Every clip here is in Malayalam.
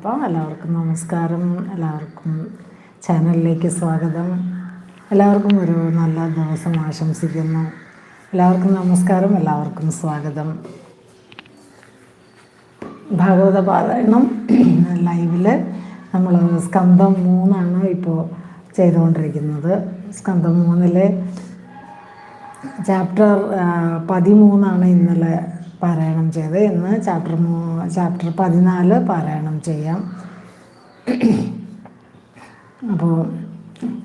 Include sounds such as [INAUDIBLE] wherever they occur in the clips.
അപ്പം എല്ലാവർക്കും നമസ്കാരം. എല്ലാവർക്കും ചാനലിലേക്ക് സ്വാഗതം. എല്ലാവർക്കും ഒരു നല്ല ദിവസം ആശംസിക്കുന്നു. എല്ലാവർക്കും നമസ്കാരം എല്ലാവർക്കും സ്വാഗതം. ഭാഗവത പാരായണം ലൈവിൽ നമ്മൾ സ്കന്ധം മൂന്നാണ് ഇപ്പോൾ ചെയ്തുകൊണ്ടിരിക്കുന്നത്. സ്കന്ധം മൂന്നിലെ ചാപ്റ്റർ പതിമൂന്നാണ് ഇന്നലെ പാരായണം ചെയ്ത് ഇന്ന് ചാപ്റ്റർ മൂ ചാപ്റ്റർ പതിനാല് പാരായണം ചെയ്യാം. അപ്പോൾ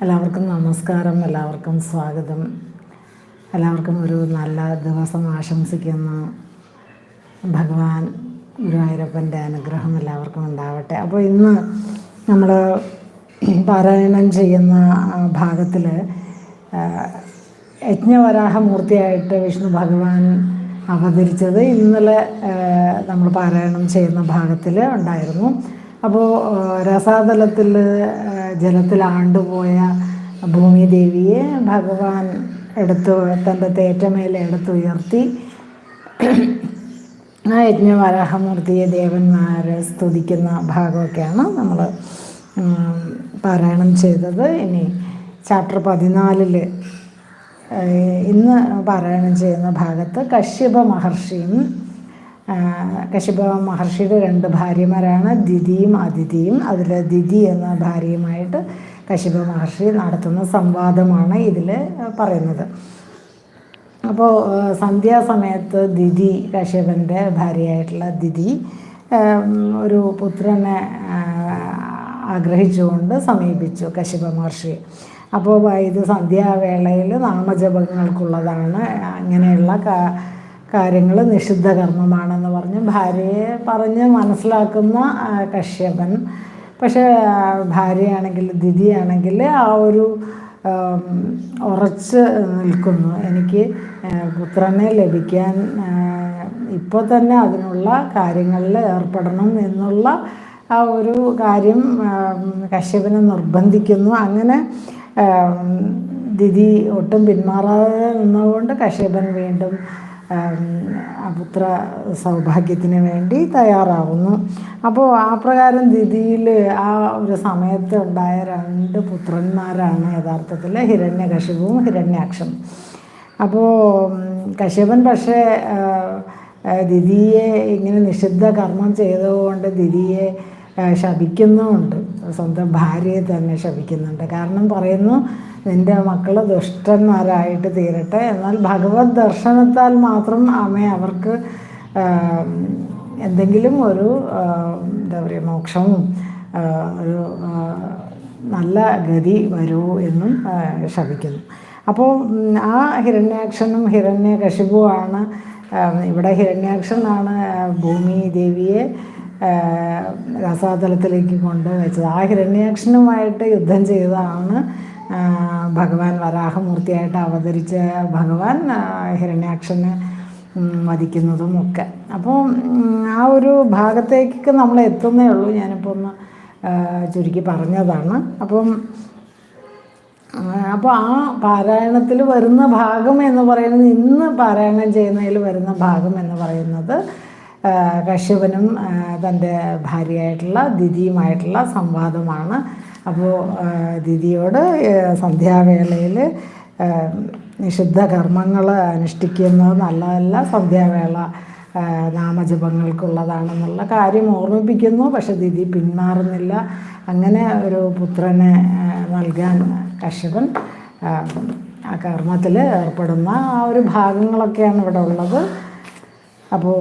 എല്ലാവർക്കും നമസ്കാരം എല്ലാവർക്കും സ്വാഗതം. എല്ലാവർക്കും ഒരു നല്ല ദിവസം ആശംസിക്കുന്നു. ഭഗവാൻ ഗുരുവായൂരപ്പന്റെ അനുഗ്രഹം എല്ലാവർക്കും ഉണ്ടാവട്ടെ. അപ്പോൾ ഇന്ന് നമ്മൾ പാരായണം ചെയ്യുന്ന ഭാഗത്തിൽ യജ്ഞവരാഹമൂർത്തിയായിട്ട് വിഷ്ണു ഭഗവാൻ അവതരിച്ചത് ഇന്നലെ നമ്മൾ പാരായണം ചെയ്യുന്ന ഭാഗത്തിൽ ഉണ്ടായിരുന്നു. അപ്പോൾ രസാതലത്തിൽ ജലത്തിൽ ആണ്ടുപോയ ഭൂമിദേവിയെ ഭഗവാൻ എടുത്ത് തന്റെ തേറ്റമേൽ എടുത്തുയർത്തി. ആ യജ്ഞവരാഹമൂർത്തിയെ ദേവന്മാരെ സ്തുതിക്കുന്ന ഭാഗമൊക്കെയാണ് നമ്മൾ പാരായണം ചെയ്തത്. ഇനി ചാപ്റ്റർ പതിനാലിൽ ഇന്ന് പാരായണം ചെയ്യുന്ന ഭാഗത്ത് കശ്യപ മഹർഷിയും കശ്യപ മഹർഷിയുടെ രണ്ട് ഭാര്യമാരാണ് ദിതിയും അതിഥിയും. അതിൽ ദിതി എന്ന ഭാര്യയുമായിട്ട് കശ്യപ മഹർഷി നടത്തുന്ന സംവാദമാണ് ഇതിൽ പറയുന്നത്. അപ്പോൾ സന്ധ്യാസമയത്ത് ദിതി കശ്യപന്റെ ഭാര്യയായിട്ടുള്ള ദിതി ഒരു പുത്രനെ ആഗ്രഹിച്ചുകൊണ്ട് സമീപിച്ചു കശ്യപ മഹർഷി അപ്പോൾ ഇത് സന്ധ്യാവേളയിൽ നാമജപങ്ങൾക്കുള്ളതാണ്. അങ്ങനെയുള്ള കാ കാര്യങ്ങൾ നിഷിദ്ധ കർമ്മമാണെന്ന് പറഞ്ഞ് ഭാര്യയെ പറഞ്ഞ് മനസ്സിലാക്കുന്ന കശ്യപൻ. പക്ഷേ ഭാര്യയാണെങ്കിൽ ദിതിയാണെങ്കിൽ ആ ഒരു ഉറച്ച് നിൽക്കുന്നു. എനിക്ക് പുത്രനെ ലഭിക്കാൻ ഇപ്പോൾ തന്നെ അതിനുള്ള കാര്യങ്ങളിൽ ഏർപ്പെടണം എന്നുള്ള ആ ഒരു കാര്യം കശ്യപനെ നിർബന്ധിക്കുന്നു. അങ്ങനെ ദിതി ഒട്ടും പിന്മാറാതെ നിന്നുകൊണ്ട് കശ്യപൻ വീണ്ടും പുത്ര സൗഭാഗ്യത്തിന് വേണ്ടി തയ്യാറാവുന്നു. അപ്പോൾ ആ പ്രകാരം ദിതിയിൽ ആ ഒരു സമയത്ത് ഉണ്ടായ രണ്ട് പുത്രന്മാരാണ് യഥാർത്ഥത്തിൽ ഹിരണ്യകശിപുവും ഹിരണ്യാക്ഷം. അപ്പോൾ കശ്യപൻ പക്ഷേ ദിതിയെ ഇങ്ങനെ നിഷിദ്ധ കർമ്മം ചെയ്തതുകൊണ്ട് ദിതിയെ ശപിക്കുന്നുമുണ്ട്. സ്വന്തം ഭാര്യയെ തന്നെ ശപിക്കുന്നുണ്ട്. കാരണം പറയുന്നു നിന്റെ മക്കൾ ദുഷ്ടന്മാരായിട്ട് തീരട്ടെ. എന്നാൽ ഭഗവത് ദർശനത്താൽ മാത്രം അമ്മ അവർക്ക് എന്തെങ്കിലും ഒരു എന്താ പറയുക മോക്ഷവും ഒരു നല്ല ഗതി വരൂ എന്നും ശപിക്കുന്നു. അപ്പോൾ ആ ഹിരണ്യാക്ഷനും ഹിരണ്യകശിപുവാണ് ഇവിടെ ഹിരണ്യാക്ഷനാണ് ഭൂമി ദേവിയെ രസാതലത്തിലേക്ക് കൊണ്ടുവച്ചത്. ആ ഹിരണ്യാക്ഷനുമായിട്ട് യുദ്ധം ചെയ്തതാണ് ആ, ഭഗവാൻ വരാഹമൂർത്തിയായിട്ട് അവതരിച്ച ഭഗവാൻ ഹിരണ്യാക്ഷന് മതിക്കുന്നതും ഒക്കെ. അപ്പോൾ ആ ഒരു ഭാഗത്തേക്ക് നമ്മൾ എത്തുന്നേ ഉള്ളൂ. ഞാനിപ്പോൾ ഒന്ന് ചുരുക്കി പറഞ്ഞതാണ്. അപ്പം അപ്പോൾ ആ പാരായണത്തിൽ വരുന്ന ഭാഗം എന്ന് പറയുന്നത് ഇന്ന് പാരായണം ചെയ്യുന്നതിൽ വരുന്ന ഭാഗം എന്ന് പറയുന്നത് കശ്യപനും തന്റെ ഭാര്യയായിട്ടുള്ള ദിതിയുമായിട്ടുള്ള സംവാദമാണ്. അപ്പോൾ ദിതിയോട് സന്ധ്യാവേളയിൽ നിഷിദ്ധ കർമ്മങ്ങൾ അനുഷ്ഠിക്കുന്നത് നല്ലതല്ല സന്ധ്യാവേള നാമജപങ്ങൾക്കുള്ളതാണെന്നുള്ള കാര്യം ഓർമ്മിപ്പിക്കുന്നു. പക്ഷെ ദിതി പിന്മാറുന്നില്ല. അങ്ങനെ ഒരു പുത്രനെ നൽകാൻ കശ്യപൻ ആ കർമ്മത്തിൽ ഏർപ്പെടുന്ന ആ ഒരു ഭാഗങ്ങളൊക്കെയാണ് ഇവിടെ ഉള്ളത്. അപ്പോൾ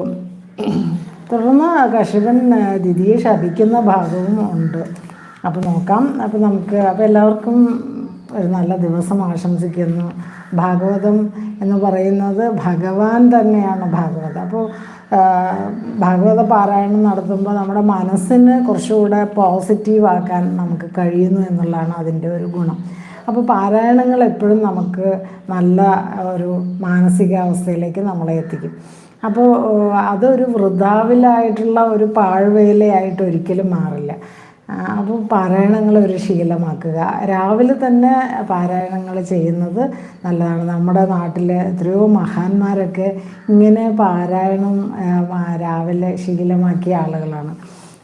തുടർന്ന് കർഷകൻ ദിതിയെ ശപിക്കുന്ന ഭാഗവും ഉണ്ട്. അപ്പോൾ നോക്കാം. അപ്പോൾ നമുക്ക് അപ്പോൾ എല്ലാവർക്കും ഒരു നല്ല ദിവസം ആശംസിക്കുന്നു. ഭാഗവതം എന്ന് പറയുന്നത് ഭഗവാൻ തന്നെയാണ് ഭാഗവതം. അപ്പോൾ ഭാഗവത പാരായണം നടത്തുമ്പോൾ നമ്മുടെ മനസ്സിന് കുറച്ചുകൂടെ പോസിറ്റീവ് ആക്കാൻ നമുക്ക് കഴിയുന്നു എന്നുള്ളതാണ് അതിന്റെ ഒരു ഗുണം. അപ്പോൾ പാരായണങ്ങൾ എപ്പോഴും നമുക്ക് നല്ല ഒരു മാനസികാവസ്ഥയിലേക്ക് നമ്മളെ എത്തിക്കും. അപ്പോൾ അതൊരു വൃതാവിലായിട്ടുള്ള ഒരു പാഴ്വേലയായിട്ട് ഒരിക്കലും മാറില്ല. അപ്പോൾ പാരായണങ്ങൾ ഒരു ശീലമാക്കുക. രാവിലെ തന്നെ പാരായണങ്ങൾ ചെയ്യുന്നത് നല്ലതാണ്. നമ്മുടെ നാട്ടിലെ എത്രയോ മഹാന്മാരൊക്കെ ഇങ്ങനെ പാരായണം രാവിലെ ശീലമാക്കിയ ആളുകളാണ്.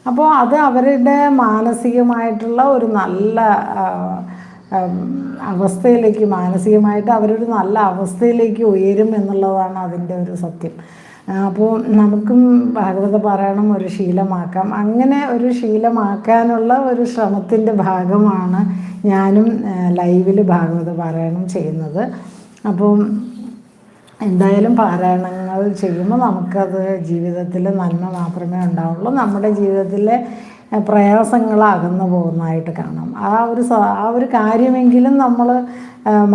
അപ്പോൾ അത് അവരുടെ മാനസികമായിട്ടുള്ള ഒരു നല്ല അവസ്ഥയിലേക്ക് മാനസികമായിട്ട് അവരൊരു നല്ല അവസ്ഥയിലേക്ക് ഉയരും എന്നുള്ളതാണ് അതിന്റെ ഒരു സത്യം. അപ്പോൾ നമുക്കും ഭാഗവത പാരായണം ഒരു ശീലമാക്കാം. അങ്ങനെ ഒരു ശീലമാക്കാനുള്ള ഒരു ശ്രമത്തിന്റെ ഭാഗമാണ് ഞാനും ലൈവിൽ ഭാഗവത പാരായണം ചെയ്യുന്നത്. അപ്പോൾ എന്തായാലും പാരായണങ്ങൾ ചെയ്യുമ്പോൾ നമുക്കത് ജീവിതത്തിൽ നന്മ മാത്രമേ ഉണ്ടാവുള്ളൂ. നമ്മുടെ ജീവിതത്തിലെ പ്രയാസങ്ങൾ അകന്നു പോകുന്നതായിട്ട് കാണാം. ആ ഒരു ആ ഒരു കാര്യമെങ്കിലും നമ്മൾ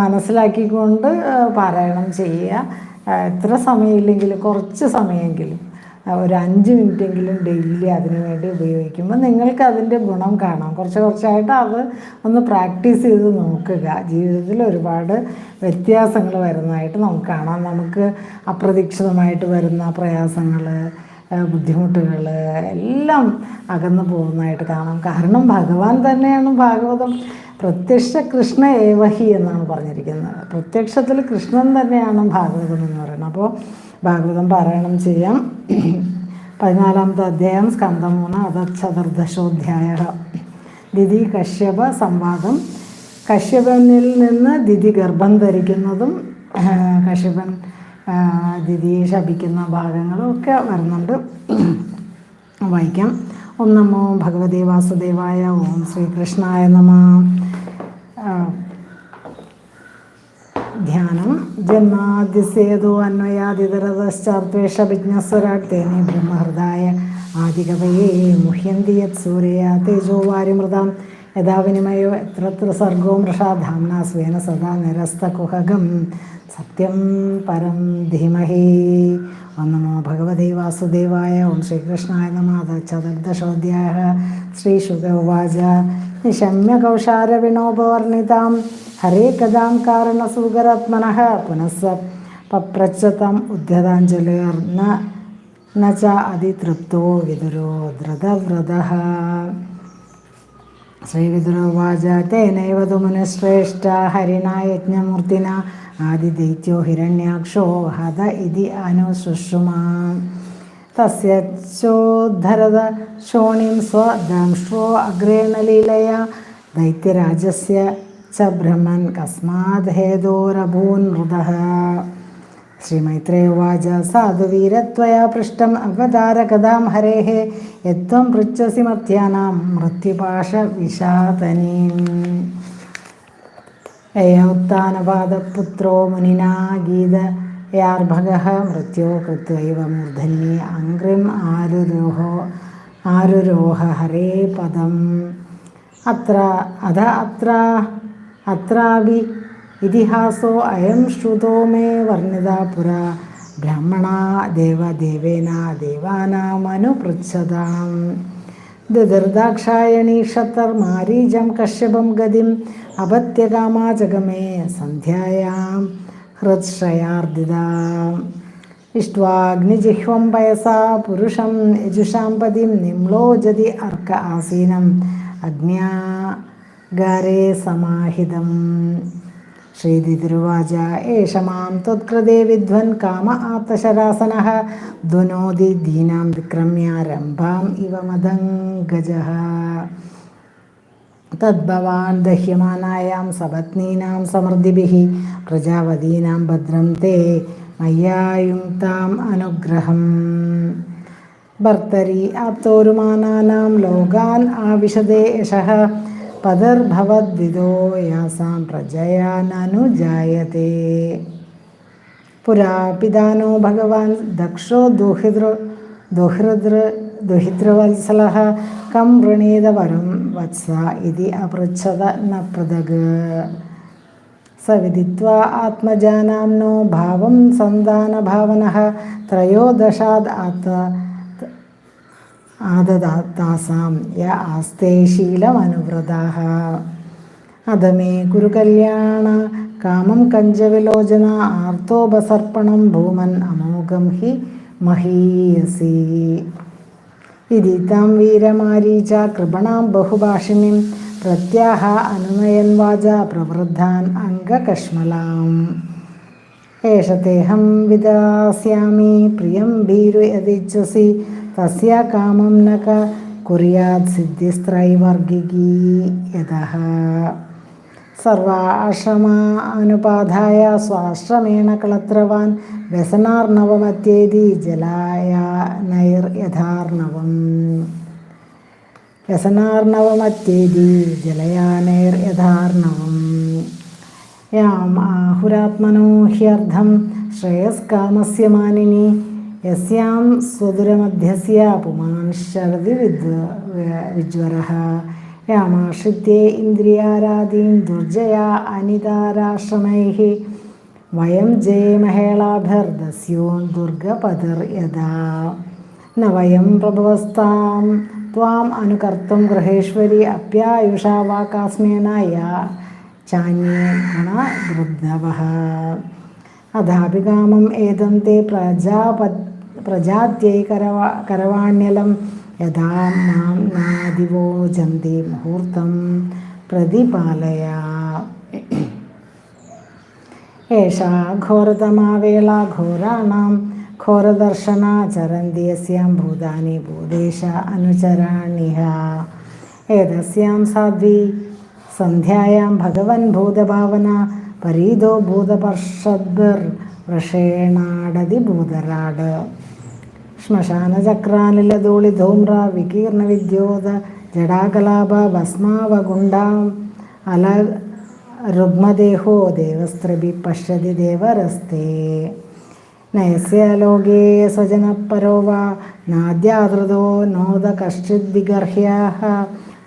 മനസ്സിലാക്കിക്കൊണ്ട് പാരായണം ചെയ്യുക. എത്ര സമയമില്ലെങ്കിലും കുറച്ച് സമയമെങ്കിലും ഒരു അഞ്ച് മിനിറ്റെങ്കിലും ഡെയിലി അതിനു വേണ്ടി ഉപയോഗിക്കുമ്പോൾ നിങ്ങൾക്ക് അതിന്റെ ഗുണം കാണാം. കുറച്ച് കുറച്ചായിട്ട് അത് ഒന്ന് പ്രാക്ടീസ് ചെയ്ത് നോക്കുക. ജീവിതത്തിൽ ഒരുപാട് വ്യത്യാസങ്ങൾ വരുന്നതായിട്ട് നമുക്ക് കാണാം. നമുക്ക് അപ്രതീക്ഷിതമായിട്ട് വരുന്ന പ്രയാസങ്ങൾ ബുദ്ധിമുട്ടുകൾ എല്ലാം അകന്നു പോകുന്നതായിട്ട് കാണാം. കാരണം ഭഗവാൻ തന്നെയാണ് ഭാഗവതം. പ്രത്യക്ഷ കൃഷ്ണ ഏവഹി എന്നാണ് പറഞ്ഞിരിക്കുന്നത്. പ്രത്യക്ഷത്തിൽ കൃഷ്ണൻ തന്നെയാണ് ഭാഗവതം എന്ന് പറയുന്നത്. അപ്പോൾ ഭാഗവതം പാരായണം ചെയ്യാം. [CLEARS THROAT] പതിനാലാമത്തെ അധ്യായം സ്കന്ധം മൂന്ന് അത ചതുർദശോധ്യായ ദിതി കശ്യപ സംവാദം. കശ്യപനിൽ നിന്ന് ദിതി ഗർഭം ധരിക്കുന്നതും [CLEARS THROAT] കശ്യപൻ ദിതിയെ ശപിക്കുന്ന ഭാഗങ്ങളും ഒക്കെ വരുന്നുണ്ട്. വായിക്കാം. ഓം നമോ ഭഗവതി വാസുദേവായ ഓം ശ്രീകൃഷ്ണായ നമ. ധ്യാനം. ജന്മാദ്യസേതോ അന്വയാതിതരതശ്ചാർദ്വേഷവിജ്ഞസ്വരാട് തേനെ ബ്രഹ്മഹൃദായ ആദികവയേ മുഹ്യന്തി യത് സൂര്യ തേജോ വാരിമൃതാം. യഥാ വിനിമയോ എത്രത്ര സർഗോ മൃഷാധാംന സ്വേന സദാ നിരസ്തകുഹകം സത്യം പരം ധീമഹി ഓം നമോ ഭഗവതേ വാസുദേവായ ഓം ശ്രീകൃഷ്ണായ നമ ചതുർദശോധ്യായ ശ്രീശുക ഉവാച നിശമ്യ കൗശാരവിണോപവർണിതാം ഹരേ കഥാം കാരണസൂകരാത്മനഃ പുനഃസ പപ്രച്ഛതം ഉദ്യതാഞ്ജലിർന ന ച അതിതൃപ്തോ വിദുരോ ധൃതവ്രതഃ ശ്രീവിദുരോവാച തേനൈവ തു മുനിശ്രേഷ്ഠ ഹരിണ യജ്ഞമൂർത്തിന ആദിദൈത്യോ ഹിരണ്യാക്ഷോ ഹത ഇതി അനുശുഷുമാ തസ്യ ചോദ്ധരത ശോണിം സ്വദംഷ്ട്രോ അഗ്രേണലീലയ ദൈത്യരാജസ്യ ച ബ്രഹ്മൻ കസ്മാത് ഹേതോരഭൂൻ മൃതഃ ശ്രീമൈത്രേവാച സാധുവീരത്വയാ പൃഷ്ടം അവതാരകഥാം ഹരേः യത്വം പൃച്ഛസി മർത്യാനാം മൃത്യുപാശവിഷാതനീം യയോത്ഥാനപാദപുത്രോ മുനിനാ ഗീത ഗീതയാർഭകः മൃത്യോ കൃത്വൈവ മൂർധന്യേ അങ്ക്രിം ആരുരോഹോ ആരുരോഹ ഹരേ പദം. അത്ര അധ അത്ര അത്രാപി ഇതിഹാസോ അയം ശ്രുതോ മേ വർണിത പുരാ. ബ്രാഹ്മണ ദേവദേവേന ദേവാനാമനുപൃച്ഛതാം ദുർദാക്ഷായണീഷത്തർമാരീജം കശ്യപം ഗതിം അപത്യകാമാചകമേ സന്ധ്യായാം ഹൃത്ശ്രയാർദിതാം ഇഷ്ട്വാഗ്നിജിഹ്വം പയസാ പുരുഷം യജുഷാം പതിം നിംലോജതി അർക്ക ആസീനം അഗ്ന്യാഗാരേ സമാഹിതം. श्रीदितिरुवाच एष माँ त्वत्कृते विद्वन् काम आप्तशरासनः द्वनोदि दीनां विक्रम्यारम्भाम् इव मदङ्गजः तद्भवान् दह्यमानायां सपत्नीनां समृद्धिभिः प्रजावतीनां भद्रं ते मय्यायुङ्क्ताम् अनुग्रहम्। भर्तरि आप्तोरुमानानां लोकान् आविशदे यशः യശഃ പതിർഭവദ്വിദോ യാസാം പ്രജയാനനുജായത്തെ പുരാ പിതാനോ ഭഗവാൻ ദക്ഷോ ദുഹിതൃ ദുഹൃദൃ ദുഹിതൃവത്സലः കം വൃണീത വരം വത്സ ഇതി അപൃച്ഛത ന പൃഥക് സ വിദിത്വാ ആത്മജാനാംനോ ഭാവം സന്താനഭാവനः ത്രയോദശാദ് ആത്ത ആദദാത്താസാം യ ആസ്തേ ശീലമനുവ്രതാഹ അതമേ കുരുകല്യാണ കാമം കഞ്ചവിലോചന ആർത്തോപസർപ്പണം ഭൂമൻ അമോഘം ഹി മഹീയസി. ഇതി താം വീരമാരീച കൃപണാം ബഹുഭാഷിണിം പ്രത്യാഹ അനുനയൻ വാച പ്രവൃദ്ധാൻ അംഗകഷ്മലാം. ഏഷത്തേഹം വിദാസ്യാമി പ്രിയം ഭീരു യതിച്ഛസി तस्य कामं न क कुर्यात् सिद्धिस्त्रैवर्गिकी यतः। सर्वाश्रम अनुपाधाय स्वाश्रमेण कलत्रवान् व्यसनार्णवमत्येति जलायानैर्यथार्णवम्। व्यसनार्णवमत्येति जलयानैर्यथार्णवम्। याम् आहुरात्मनो ह्यर्थं श्रेयस्कामस्य मानिनी। യസ്യാം സ്വദുരമധ്യസ്യ പുമാൻ ശരതി വിദ്വ വിജ്വരः. യാമാശ്രിത്യേ ഇന്ദ്രിയാരാധീൻ ദുർജയ അനിതാരാശ്രമൈः. വയം ജയമഹേളാഭിർദസ്യോൻ ദുർഗപതിർ യഥാ. ന വയം പ്രഭവസ്താം ത്വാം അനുകർത്തും ഗൃഹേശ്വരി അപ്യായുഷാ വാ കാസ്മേന യാ ചാന്യേ ഗുണവൃദ്ധവः അഥാപി കാമം ഏതം ते പ്രജാത്യൈ കരവാ കരവാണ്യലം. യഥാ നാം നാദിവോചന്തി മുഹൂർത്തം പ്രതിപാലയ. ഏഷാ ഘോരതമാവേള ഘോരാണാം. ഘോരദർശനാചരന്തി യസ്യാം ഭൂതാനി ഭൂതേശ അനുചരാണിഹ. ഏതസ്യാം സാധ്വി? സന്ധ്യായാം ഭഗവൻ ഭൂതഭാവന. പരീതോ ഭൂതപർഷദ്ർ വൃഷേണാടതി ഭൂതരാട്. ശ്മശാനചക്രാനിലധൂളി ധൂമ്ര വികീർണ വിദ്യോത ജടാകലാപ ഭസ്മാവഗുണ്ടാം അല രുഗ്മദേഹോ ദേവസ്ത്രിഭി പശ്യതി ദേവരസ്തേ. നയസ്യ ലോകേ സ്വജനപരോ വാ നാദ്യാതൃതോ നോദ കശ്ചിദ്വിഗർഹ്യാः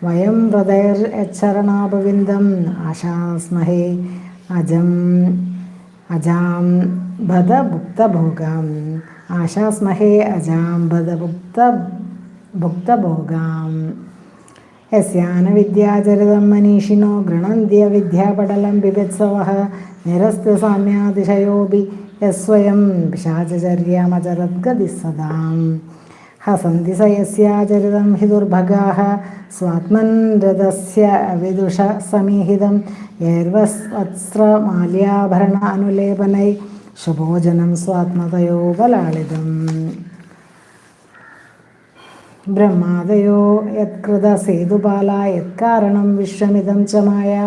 വയം ഹൃദയച്ചരണാപവിന്ദം ആശാസ്മഹേ അജം. അജാം ഭദഭുക്തഭോഗാം ആശാസ്മഹേ അജാം ഭദഭുക്ത ഭുക്തഭോഗാം യസ്യാനവിദ്യാചരിതം മനീഷിനോ ഗൃണന്ത്യ വിദ്യാപടലം ബിഭത്സവः നിരസ്തസാമ്യാതിശയോऽपि യസ്വയം പിശാചചര്യാമചരദ്ഗതി സദാം हसन्ति स यस्याचरितं हि दुर्भगाः स्वात्मन् रथस्य विदुष समीहितं यैर्वस्वत्स्रमाल्याभरण अनुलेपनै शुभोजनं स्वात्मतयोपलालितम् ब्रह्मादयो यत्कृतसेतुपाला यत्कारणं विश्वमिदं च माया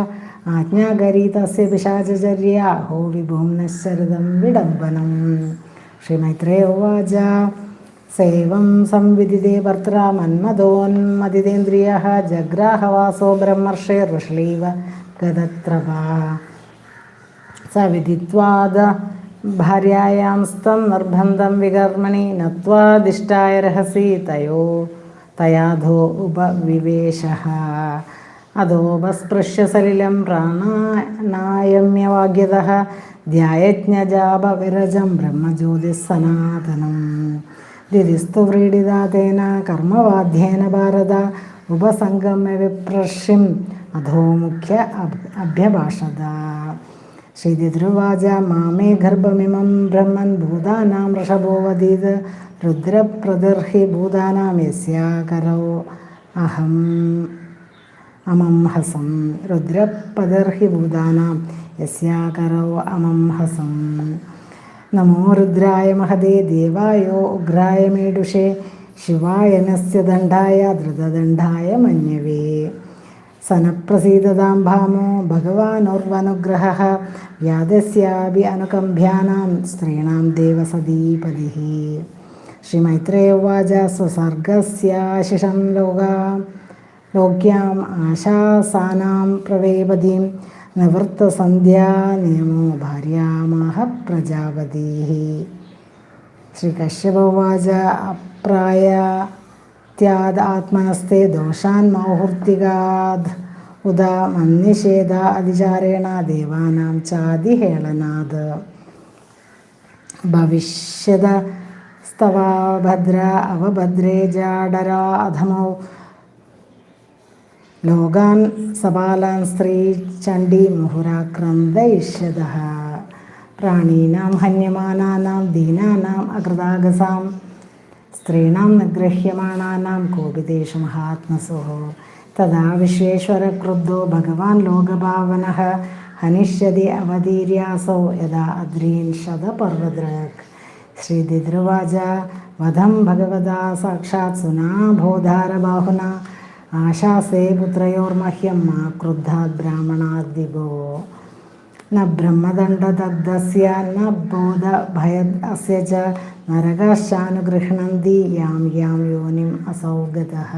ആജ്ഞാകരി തസ്യ പിശാചര്യ ഹോ വിഭും നശ്ചരിതം വിടംബനം ശ്രീമൈത്രേയ ഉവാച സേവം സംവിദിതേ ഭർത്ര മന്മദോന്മദിതേന്ദ്രിയ ജഗ്രാഹവാസോ ബ്രഹ്മർഷേർവൃഷളീവ ഗതത്രപ സവിദിത്വാദ വിദിത്വാദ ഭാര്യായാം സ്തം നിർബന്ധം വികർമ്മണി നത്വാദിഷ്ടായ രഹസി തയോ തയാധോ ഉപവിവേശ. അധോപസ്പൃശ്യ സലിലം പ്രാണാനായമ്യവാഗ്യത ധ്യായജ്ഞജാപവിരജം ബ്രഹ്മജ്യോതിസ്സനാതനം. ദിദിസ്തു കർമ്മവാധ്യേന ഭാരത ഉപസംഗമ്യ വിപ്രഷ്യം അധോമുഖ്യ അഭ്യഭാഷത. ശ്രീതിരുവാച മാമേ ഗർഭമിമം ബ്രഹ്മൻ ഭൂതാനാം ഋഷഭോ വദീത് രുദ്രപ്രതിർഹി ഭൂതാനാം യസ്യാകരോ അഹം. അമം ഹസം രുദ്രപതിർഹി ഭൂതാനാം യസ്യാകരോ അമം ഹസം. നമോ രുദ്രായ മഹദേ ദേവായോ ഉഗ്രായ മേടുഷേ ശിവായ നസ്യ ദണ്ഡായ ധൃതദണ്ഡായ മന്യവേ സനപ്രസീദതാം ഭാമോ ഭഗവാനോർവനുഗ്രഹ വ്യാധസ്യാപി അനുകമ്പ്യാനാം സ്ത്രീണാം ദേവസതീപതി ശ്രീമൈത്രേയ ഉവാച സ്വസർഗസ്യാശിഷം ലോകാം ലോക്യാം ആശാസാനാം പ്രവേപതീം നിവൃത്തസന്ധ്യാ നിയമോ ഭാര്യാമാഹ പ്രജാപതി ശ്രീകശ്യപവാച അപ്രായ ത്യാദ് ആത്മനസ്തേ ദോഷാൻ മൗഹൂർത്തികാത് ഉദ മന്യഷേധ അതിചാരേണ ദേവാനാം ചാതിഹേളനാദ്. ഭവിഷ്യത സ്തവാ ഭദ്ര അവഭദ്രേ ജാഡരാ അധമോ ലോകാൻ സപാലാൻ സ്ത്രീ ചണ്ഡി മുഹുരാക്രന്ദയിഷ്യത പ്രാണീനാം ഹന്യമാനാനാം ദീനാനാം അകൃതാഗസാം. സ്ത്രീണാം നിഗ്രഹ്യമാണാനാം കോപിതേഷു മഹാത്മസുഃ. തഥാ വിശ്വേശ്വരക്രുദ്ധോ ഭഗവാൻ ലോകഭാവന. ഹനിഷ്യതി അവതീര്യാസോ യഥാ അദ്രീൻ ശതപർവദൃക് ശ്രീതിദ്രുവാച വധം ഭഗവതാ സാക്ഷാത് സുനാഭോധാരബാഹുന. ആശാസേ പുത്രയോർമഹ്യം മാ ക്രുദ്ധാത് ബ്രാഹ്മണാദിപോ ന ബ്രഹ്മദണ്ഡദഗ്ധസ്യ ന ബോധഭയ അസ്യ ച നരകാശ്ചാനുഗൃഹണന്തി യാം യാം യോനിം അസൗഗതഃ.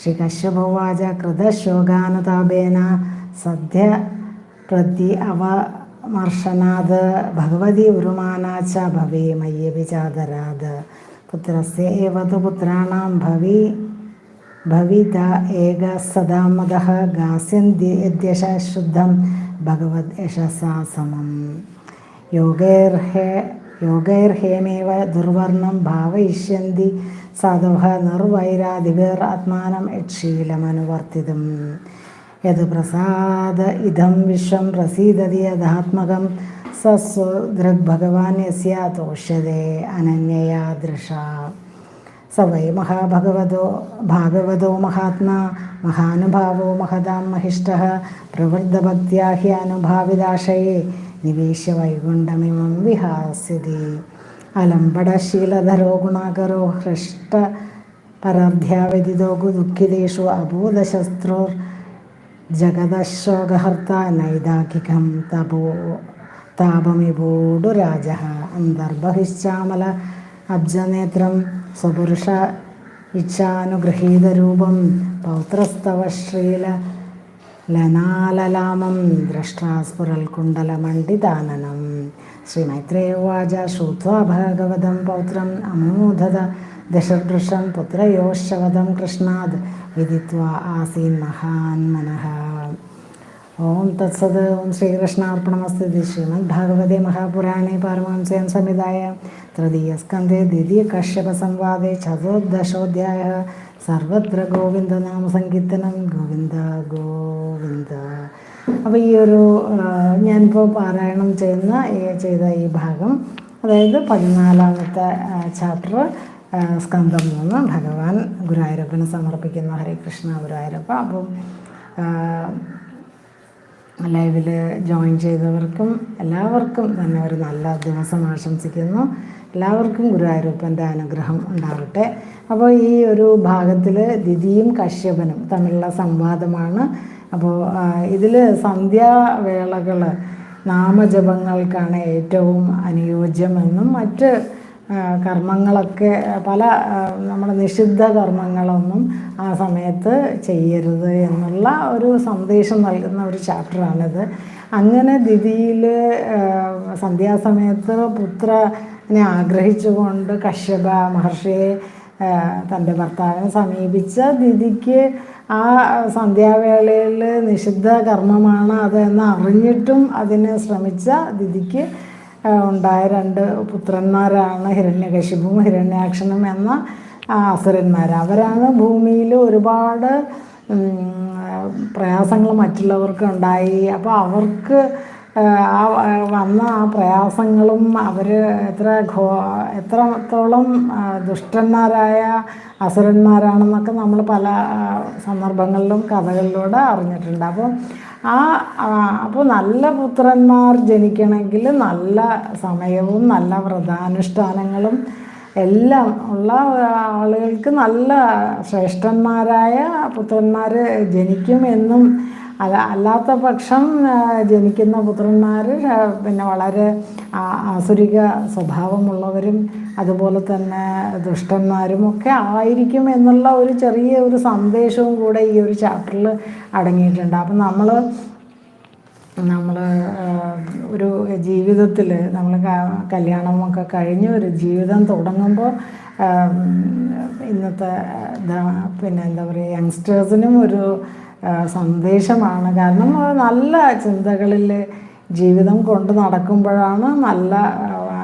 ശ്രീകശ്യപവാച കൃതശോകാനുതാപേന സദ്യ പ്രതി അവമർഷനാത് ഭഗവതി ഉരുമാനാച്ച ഭവേ മയ്യപി ചാദരാത് പുത്രസ്യ ഏവതു പുത്രാണാം ഭവി ഭവിത ഏക സദാമത ഗാസ്യന്തി യദ്യശ ശുദ്ധം ഭഗവത് യശസാ സമം യോഗൈർഹേ യോഗൈർഹേമേവ ദുർവർണം ഭാവയിഷ്യന്തി സാധവ നിർവൈരാധിപേർ ആത്മാനം യക്ഷീലമനുവർത്തിതം യത് പ്രസാദ ഇതം വിശ്വം പ്രസീദതി യഥാത്മകം സസ്വദൃഗ്ഭഗവാൻ യസ്യ തോഷ്യതേ അനന്യയാ स वै महाभगवतो, भागवतो महात्मा, महानुभावो महदा महिष्टः प्रवृद्धभक्त्या हि अनुभाविदाशये निवेश्य वैगुण्डमिमं विहास्यति। अलम्बडशीलधरो गुणाकरो हृष्ट पराध्याविदिदोगु दुःखितेषु अबोधशस्त्रोर्जगदशोकहर्ता नैदाकिकं तपो तापमिवोडुराजः अन्तर्बहिश्चामल अब्जनेत्रं സ്വപുരുഷ ഇച്ഛാനുഗൃഹീതരൂപം പൗത്രസ്തവ ശ്രീല ലനാലലാമം ദ്രഷ്ടാസ്ഫുരൽകുണ്ടലമണ്ഡിതാനനം ശ്രീമൈത്രേയോവാച ശ്രുത്വാ ഭാഗവതം പൗത്രം അമോദത ദശവൃഷം പുത്രയോശവതം കൃഷ്ണാത് വിദിത്വാ ആസീൻ മഹാൻ മനഃ. ഓം തത്സത്. ഓം ശ്രീകൃഷ്ണാർപ്പണമസ്തു ശ്രീമദ് ഭാഗവതേ മഹാപുരാണേ. പാരമാംസയം സംഹിതായ തൃതീയസ്കന്ധേ ദ്വിതീയ കശ്യപ സംവാദേ ചതുർദശോധ്യായ സർവത്ര ഗോവിന്ദനാമ സങ്കീർത്തനം ഗോവിന്ദ ഗോവിന്ദ. അപ്പോൾ ഈ ഒരു ഞാനിപ്പോൾ പാരായണം ചെയ്യുന്ന ചെയ്ത ഈ ഭാഗം അതായത് പതിനാലാമത്തെ ചാപ്റ്റർ സ്കന്ധം മൂന്ന് ഭഗവാൻ ഗുരുവായൂരപ്പന് സമർപ്പിക്കുന്ന ഹരേകൃഷ്ണ ഗുരുവായൂരപ്പ അപ്പം ലൈവിൽ ജോയിൻ ചെയ്തവർക്കും എല്ലാവർക്കും തന്നെ ഒരു നല്ല ദിവസം ആശംസിക്കുന്നു. എല്ലാവർക്കും ഗുരുവായൂരപ്പന്റെ അനുഗ്രഹം ഉണ്ടാവട്ടെ. അപ്പോൾ ഈ ഒരു ഭാഗത്തിൽ ദിതിയും കശ്യപനും തമ്മിലുള്ള സംവാദമാണ്. അപ്പോൾ ഇതിൽ സന്ധ്യാവേളകൾ നാമജപങ്ങൾക്കാണ് ഏറ്റവും അനുയോജ്യമെന്നും മറ്റ് കർമ്മങ്ങളൊക്കെ പല നമ്മുടെ നിഷിദ്ധ കർമ്മങ്ങളൊന്നും ആ സമയത്ത് ചെയ്യരുത് എന്നുള്ള ഒരു സന്ദേശം നൽകുന്ന ഒരു ചാപ്റ്ററാണിത്. അങ്ങനെ ദിതിയിൽ സന്ധ്യാസമയത്ത് പുത്രനെ ആഗ്രഹിച്ചുകൊണ്ട് കശ്യപ മഹർഷിയെ തന്റെ ഭർത്താവിനെ സമീപിച്ച ദിതിക്ക് ആ സന്ധ്യാവേളയിൽ നിഷിദ്ധ കർമ്മമാണ് അതെന്ന് അറിഞ്ഞിട്ടും അതിന് ശ്രമിച്ച ദിതിക്ക് ഉണ്ടായ രണ്ട് പുത്രന്മാരാണ് ഹിരണ്യകശിപും ഹിരണ്യാക്ഷനും എന്ന അസുരന്മാർ അവരാണ് ഭൂമിയിൽ ഒരുപാട് പ്രയാസങ്ങൾ മറ്റുള്ളവർക്ക് ഉണ്ടായി. അപ്പോൾ അവർക്ക് ആ വന്ന ആ പ്രയാസങ്ങളും അവർ എത്ര ഘോ എത്രത്തോളം ദുഷ്ടന്മാരായ അസുരന്മാരാണെന്നൊക്കെ നമ്മൾ പല സന്ദർഭങ്ങളിലും കഥകളിലൂടെ അറിഞ്ഞിട്ടുണ്ട്. അപ്പോൾ ആ അപ്പോൾ നല്ല പുത്രന്മാർ ജനിക്കണമെങ്കിൽ നല്ല സമയവും നല്ല വ്രതാനുഷ്ഠാനങ്ങളും എല്ലാം ഉള്ള ആളുകൾക്ക് നല്ല ശ്രേഷ്ഠന്മാരായ പുത്രന്മാർ ജനിക്കുമെന്നും അല്ല അല്ലാത്ത പക്ഷം ജനിക്കുന്ന പുത്രന്മാർ പിന്നെ വളരെ ആസുരിക സ്വഭാവമുള്ളവരും അതുപോലെ തന്നെ ദുഷ്ടന്മാരും ഒക്കെ ആയിരിക്കും എന്നുള്ള ഒരു ചെറിയ ഒരു സന്ദേശവും കൂടെ ഈ ഒരു ചാപ്റ്ററിൽ അടങ്ങിയിട്ടുണ്ട്. അപ്പം നമ്മൾ നമ്മൾ ഒരു ജീവിതത്തിൽ നമ്മൾ കല്യാണമൊക്കെ കഴിഞ്ഞ് ഒരു ജീവിതം തുടങ്ങുമ്പോൾ ഇന്നത്തെ പിന്നെ എന്താ പറയുക യങ്സ്റ്റേഴ്സിനും ഒരു സന്ദേശമാണ്. കാരണം നല്ല ചിന്തകളിൽ ജീവിതം കൊണ്ട് നടക്കുമ്പോഴാണ് നല്ല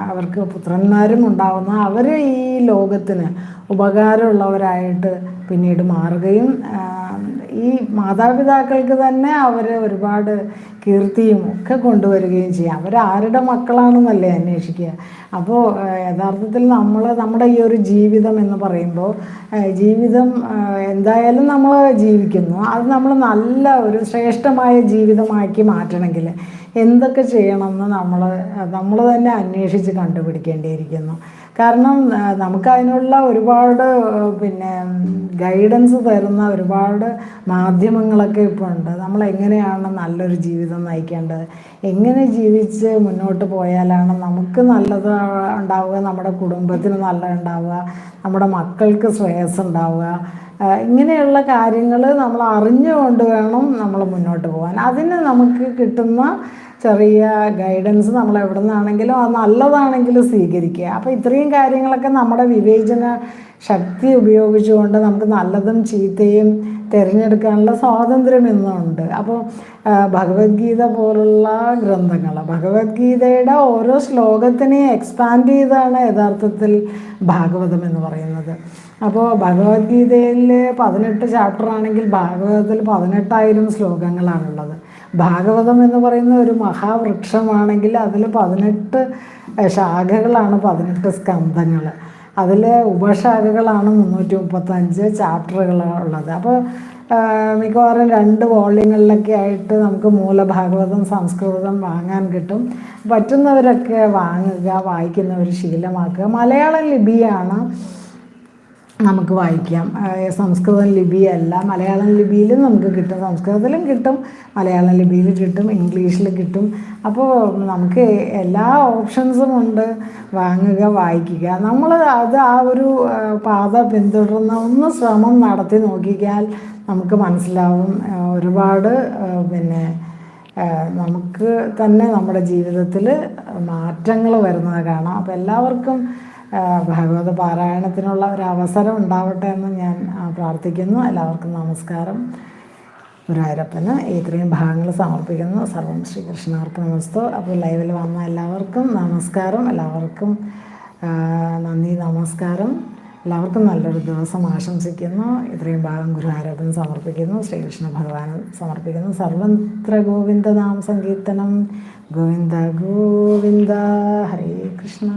അവർക്ക് പുത്രന്മാരും ഉണ്ടാവുന്ന അവർ ഈ ലോകത്തിന് ഉപകാരമുള്ളവരായിട്ട് പിന്നീട് മാറുകയും ഈ മാതാപിതാക്കൾക്ക് തന്നെ അവർ ഒരുപാട് കീർത്തിയും ഒക്കെ കൊണ്ടുവരികയും ചെയ്യും. അവരാരുടെ മക്കളാണെന്നല്ലേ അന്വേഷിക്കുക. അപ്പോൾ യഥാർത്ഥത്തിൽ നമ്മൾ നമ്മുടെ ഈ ഒരു ജീവിതം എന്ന് പറയുമ്പോൾ ജീവിതം എന്തായാലും നമ്മൾ ജീവിക്കുന്നു. അത് നമ്മൾ നല്ല ഒരു ശ്രേഷ്ഠമായ ജീവിതമാക്കി മാറ്റണമെങ്കിൽ എന്തൊക്കെ ചെയ്യണമെന്ന് നമ്മൾ നമ്മൾ തന്നെ അന്വേഷിച്ച് കണ്ടുപിടിക്കേണ്ടിയിരിക്കുന്നു. കാരണം നമുക്ക് അതിനുള്ള ഒരുപാട് പിന്നെ ഗൈഡൻസ് തരുന്ന ഒരുപാട് മാധ്യമങ്ങളൊക്കെ ഇപ്പോൾ ഉണ്ട് നമ്മൾ എങ്ങനെയാണ് നല്ലൊരു ജീവിതം നയിക്കേണ്ടത്? എങ്ങനെ ജീവിച്ച് മുന്നോട്ട് പോയാലാണ് നമുക്ക് നല്ലത് ഉണ്ടാവുക നമ്മുടെ കുടുംബത്തിന് നല്ലത് ഉണ്ടാവുക നമ്മുടെ മക്കൾക്ക് ശ്രേയസ് ഉണ്ടാവുക. ഇങ്ങനെയുള്ള കാര്യങ്ങൾ നമ്മൾ അറിഞ്ഞുകൊണ്ട് വേണം നമ്മൾ മുന്നോട്ട് പോകാൻ. അതിന് നമുക്ക് കിട്ടുന്ന ചെറിയ ഗൈഡൻസ് നമ്മൾ എവിടെ നിന്നാണെങ്കിലും അത് നല്ലതാണെങ്കിലും സ്വീകരിക്കുക. അപ്പോൾ ഇത്രയും കാര്യങ്ങളൊക്കെ നമ്മുടെ വിവേചന ശക്തി ഉപയോഗിച്ചുകൊണ്ട് നമുക്ക് നല്ലതും ചീത്തയും തിരഞ്ഞെടുക്കാനുള്ള സ്വാതന്ത്ര്യം ഇന്നുണ്ട്. അപ്പോൾ ഭഗവത്ഗീത പോലുള്ള ഗ്രന്ഥങ്ങൾ ഭഗവത്ഗീതയുടെ ഓരോ ശ്ലോകത്തിനെയും എക്സ്പാൻഡ് ചെയ്താണ് യഥാർത്ഥത്തിൽ ഭാഗവതം എന്ന് പറയുന്നത്. അപ്പോൾ ഭഗവത്ഗീതയിൽ പതിനെട്ട് ചാപ്റ്റർ ആണെങ്കിൽ ഭാഗവതത്തിൽ പതിനെട്ടായിരം ശ്ലോകങ്ങളാണുള്ളത്. ഭാഗവതം എന്ന് പറയുന്ന ഒരു മഹാവൃക്ഷമാണെങ്കിൽ അതിൽ പതിനെട്ട് ശാഖകളാണ് പതിനെട്ട് സ്കന്ധങ്ങൾ. അതിൽ ഉപശാഖകളാണ് മുന്നൂറ്റി മുപ്പത്തഞ്ച് ചാപ്റ്ററുകൾ ഉള്ളത്. അപ്പോൾ മിക്കവാറും രണ്ട് വോള്യങ്ങളിലൊക്കെ ആയിട്ട് നമുക്ക് മൂലഭാഗവതം സംസ്കൃതം വാങ്ങാൻ കിട്ടും. പറ്റുന്നവരൊക്കെ വാങ്ങുക വായിക്കുന്നവർ ശീലമാക്കുക. മലയാളം ലിപിയാണ് നമുക്ക് വായിക്കാം. സംസ്കൃത ലിപിയല്ല. മലയാളം ലിപിയിലും നമുക്ക് കിട്ടും. സംസ്കൃതത്തിലും കിട്ടും. മലയാളം ലിപിയിൽ കിട്ടും. ഇംഗ്ലീഷിൽ കിട്ടും. അപ്പോൾ നമുക്ക് എല്ലാ ഓപ്ഷൻസും ഉണ്ട്. വാങ്ങുക വായിക്കുക. നമ്മൾ അത് ആ ഒരു പാത പിന്തുടർന്ന ഒന്ന് ശ്രമം നടത്തി നോക്കിയാൽ നമുക്ക് മനസ്സിലാവും. ഒരുപാട് പിന്നെ നമുക്ക് തന്നെ നമ്മുടെ ജീവിതത്തിൽ മാറ്റങ്ങൾ വരുന്നത് കാണാം. അപ്പോൾ എല്ലാവർക്കും ഭാഗവത പാരായണത്തിനുള്ള ഒരു അവസരം ഉണ്ടാവട്ടെ എന്ന് ഞാൻ പ്രാർത്ഥിക്കുന്നു. എല്ലാവർക്കും നമസ്കാരം. ഗുരുവായൂരപ്പന് ഇത്രയും ഭാഗങ്ങൾ സമർപ്പിക്കുന്നു. സർവം ശ്രീകൃഷ്ണാർപ്പണമസ്തു. അപ്പോൾ ലൈവിൽ വന്ന എല്ലാവർക്കും നമസ്കാരം. എല്ലാവർക്കും നന്ദി നമസ്കാരം. എല്ലാവർക്കും നല്ലൊരു ദിവസം ആശംസിക്കുന്നു. ഇത്രയും ഭാഗം ഗുരുവായൂരപ്പന് സമർപ്പിക്കുന്നു. ശ്രീകൃഷ്ണ ഭഗവാന് സമർപ്പിക്കുന്നു. സർവത്ര ഗോവിന്ദ നാമ സങ്കീർത്തനം. ഗോവിന്ദ ഗോവിന്ദ ഹരേ കൃഷ്ണ.